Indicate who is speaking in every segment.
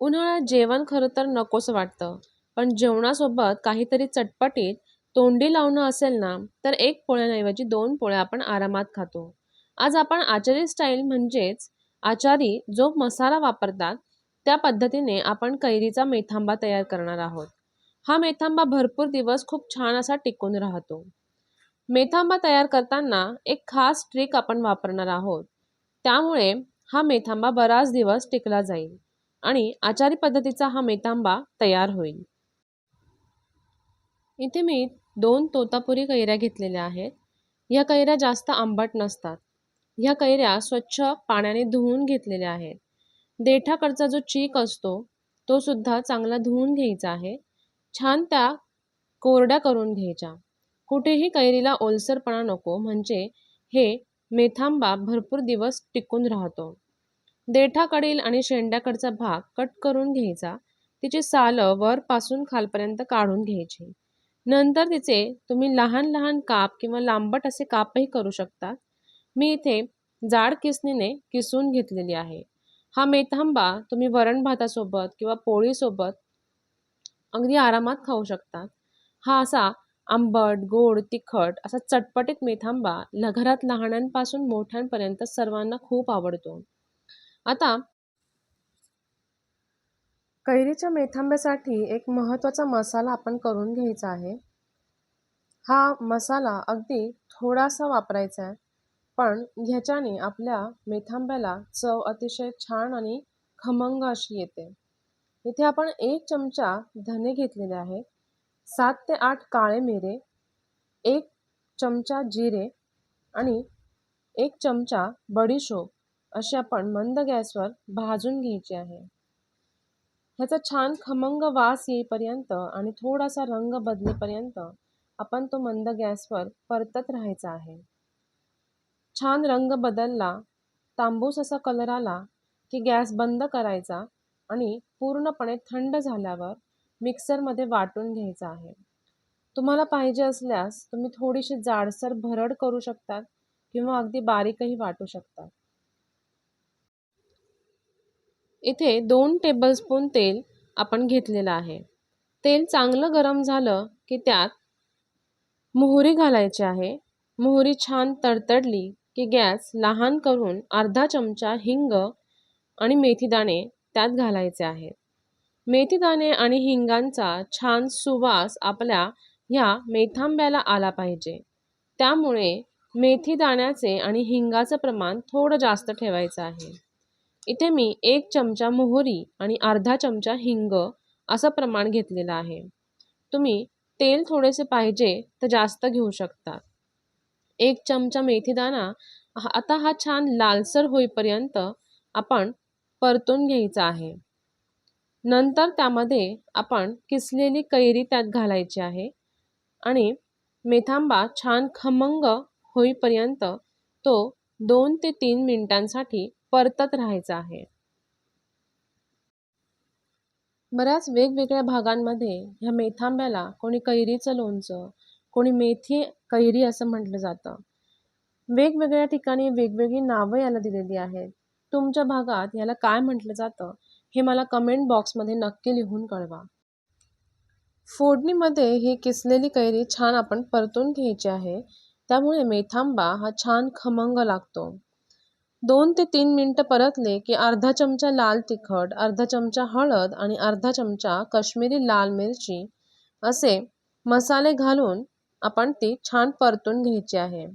Speaker 1: उन्हाळ्यात जेवण खरं तर नकोस वाटतं. पण जेवणासोबत काहीतरी चटपटीत तोंडी लावणं असेल ना तर एक पोळ्याऐवजी दोन पोळ्या आपण आरामात खातो. आज आपण आचारी स्टाईल म्हणजेच आचारी जो मसाला वापरतात त्या पद्धतीने आपण कैरीचा मेथांबा तयार करणार आहोत. हा मेथांबा भरपूर दिवस खूप छान असा टिकून राहतो. मेथांबा तयार करताना एक खास ट्रिक आपण वापरणार आहोत. त्यामुळे हा मेथांबा बराच दिवस टिकला जाईल. आणि आचारी पद्धतीचा हा मेथांबा तयार होईल. इथे मी दोन तोतापुरी कैऱ्या घेतलेल्या आहेत. ह्या कैऱ्या जास्त आंबट नसतात. ह्या कैऱ्या स्वच्छ पाण्याने धुवून घेतलेल्या आहेत. देठाकडचा जो चीक असतो तो सुद्धा चांगला धुवून घ्यायचा आहे. छान त्या कोरड्या करून घ्यायच्या. कुठेही कैरीला ओलसरपणा नको म्हणजे हे मेथांबा भरपूर दिवस टिकून राहतो. देठाकडील आणि शेंड्याकडचा भाग कट करून घ्यायचा. तिची सालं वरपासून खालपर्यंत काढून घ्यायची. नंतर तिचे तुम्ही लहान लहान काप किंवा लांबट असे कापही करू शकता. मी इथे जाड किसणीने किसून घेतलेली आहे. हा मेथांबा तुम्ही वरण भातासोबत किंवा पोळीसोबत अगदी आरामात खाऊ शकतात हा असा आंबट गोड तिखट असा चटपटीत मेथांबा घरात लहानांपासून मोठ्यांपर्यंत सर्वांना खूप आवडतो. आता कैरीच्या मेथांब्यासाठी एक महत्त्वाचा मसाला आपण करून घ्यायचा आहे. हा मसाला अगदी थोडासा वापरायचा आहे पण ह्याच्याने आपल्या मेथांब्याला चव अतिशय छान आणि खमंग अशी येते. इथे आपण एक चमचा धने घेतलेले आहे सात ते आठ काळे मिरे एक चमचा जिरे आणि एक चमचा बडीशोप. अशी आपण मंद गॅसवर भाजून घ्यायची आहे. ह्याचा छान खमंग वास येईपर्यंत आणि थोडासा रंग बदलेपर्यंत आपण तो मंद गॅसवर परतत राहायचा आहे. छान रंग बदलला तांबूस असा कलर आला की गॅस बंद करायचा आणि पूर्णपणे थंड झाल्यावर मिक्सरमध्ये वाटून घ्यायचा आहे. तुम्हाला पाहिजे असल्यास तुम्ही थोडीशी जाडसर भरड करू शकतात किंवा अगदी बारीकही वाटू शकतात. इथे दोन टेबलस्पून तेल आपण घेतलेलं आहे. तेल चांगलं गरम झालं की त्यात मोहरी घालायची आहे. मोहरी छान तडतडली की गॅस लहान करून अर्धा चमचा हिंग आणि मेथीदाणे त्यात घालायचे आहेत मेथीदाणे आणि हिंगांचा छान सुवास आपल्या ह्या मेथांब्याला आला पाहिजे. त्यामुळे मेथीदाण्याचे आणि हिंगाचं प्रमाण थोडं जास्त ठेवायचं आहे. इथे मी एक चमचा मोहरी आणि अर्धा चमचा हिंग असं प्रमाण घेतलेलं आहे. तुम्ही तेल थोडेसे पाहिजे तर जास्त घेऊ शकता. एक चमचा मेथीदाणा आता हा छान लालसर होईपर्यंत आपण परतून घ्यायचा आहे. नंतर त्यामध्ये आपण किसलेली कैरी त्यात घालायची आहे आणि मेथांबा छान खमंग होईपर्यंत तो दोन ते तीन मिनिटांसाठी परतत राहायचं आहे. बऱ्याच वेगवेगळ्या भागांमध्ये ह्या मेथांब्याला कोणी कैरीचं लोणचं कोणी मेथी कैरी असं म्हटलं जातं. वेगवेगळ्या ठिकाणी वेगवेगळी नावं याला दिलेली आहेत. तुमच्या भागात याला काय म्हटलं जातं हे मला कमेंट बॉक्समध्ये नक्की लिहून कळवा. फोडणीमध्ये ही किसलेली कैरी छान आपण परतून घ्यायची आहे. त्यामुळे मेथांबा हा छान खमंग लागतो. दोन ते तीन मिनटं परतले की अर्धा चमचा लाल तिखट अर्धा चमचा हळद आणि अर्धा चमचा कश्मीरी लाल मिरची असे मसाले घालून आपण ती छान परतून घ्यायची आहे.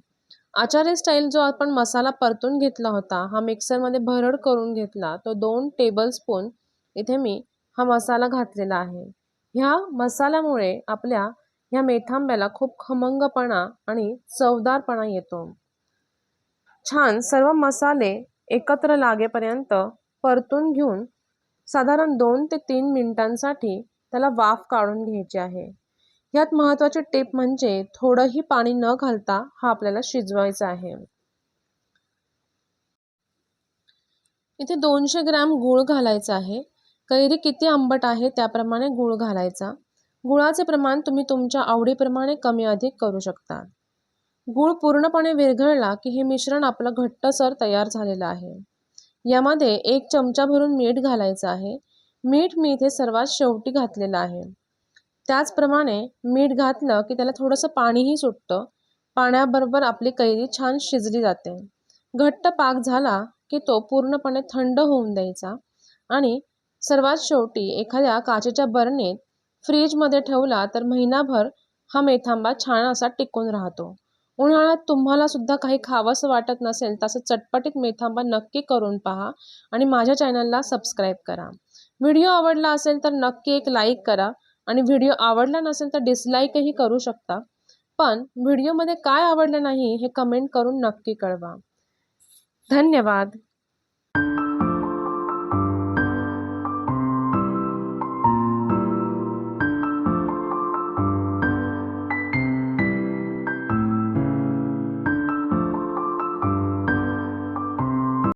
Speaker 1: आचार्य स्टाईल जो आपण मसाला परतून घेतला होता हा मिक्सरमध्ये भरड करून घेतला तो दोन टेबलस्पून इथे मी हा मसाला घातलेला आहे. ह्या मसाल्यामुळे आपल्या ह्या मेथांब्याला खूप खमंगपणा आणि चवदारपणा येतो. छान सर्व मसाले एकत्र लागेपर्यंत परतून घेऊन साधारण दोन ते तीन मिनटांसाठी त्याला वाफ काढून घ्यायची आहे. यात महत्त्वाची टिप म्हणजे थोडंही पाणी न घालता हा आपल्याला शिजवायचा आहे. इथे दोनशे ग्रॅम गूळ घालायचा आहे. कैरी किती आंबट आहे त्याप्रमाणे गूळ घालायचा. गुळाचे प्रमाण तुम्ही तुमच्या आवडीप्रमाणे कमी अधिक करू शकता. गूळ पूर्णपणे विरघळला की हे मिश्रण आपलं घट्टसर तयार झालेलं आहे. यामध्ये एक चमचा भरून मीठ घालायचं आहे. मीठ मी इथे सर्वात शेवटी घातलेलं आहे. त्याचप्रमाणे मीठ घातलं की त्याला थोडंसं पाणीही सुटतं. पाण्याबरोबर आपली कैरी छान शिजली जाते. घट्ट पाक झाला की तो पूर्णपणे थंड होऊन द्यायचा आणि सर्वात शेवटी एखाद्या काचेच्या बरणीत फ्रीजमध्ये ठेवला तर महिनाभर हा मेथांबा छान असा टिकून राहतो. उन्हाळ्यात तुम्हाला सुद्धा काही खावंसं वाटत नसेल तसं चटपटीत मेथांबा नक्की करून पहा आणि माझ्या चॅनलला सबस्क्राईब करा. व्हिडिओ आवडला असेल तर नक्की एक लाईक करा आणि व्हिडिओ आवडला नसेल तर डिसलाईकही करू शकता. पण व्हिडिओमध्ये काय आवडलं नाही हे कमेंट करून नक्की कळवा. धन्यवाद.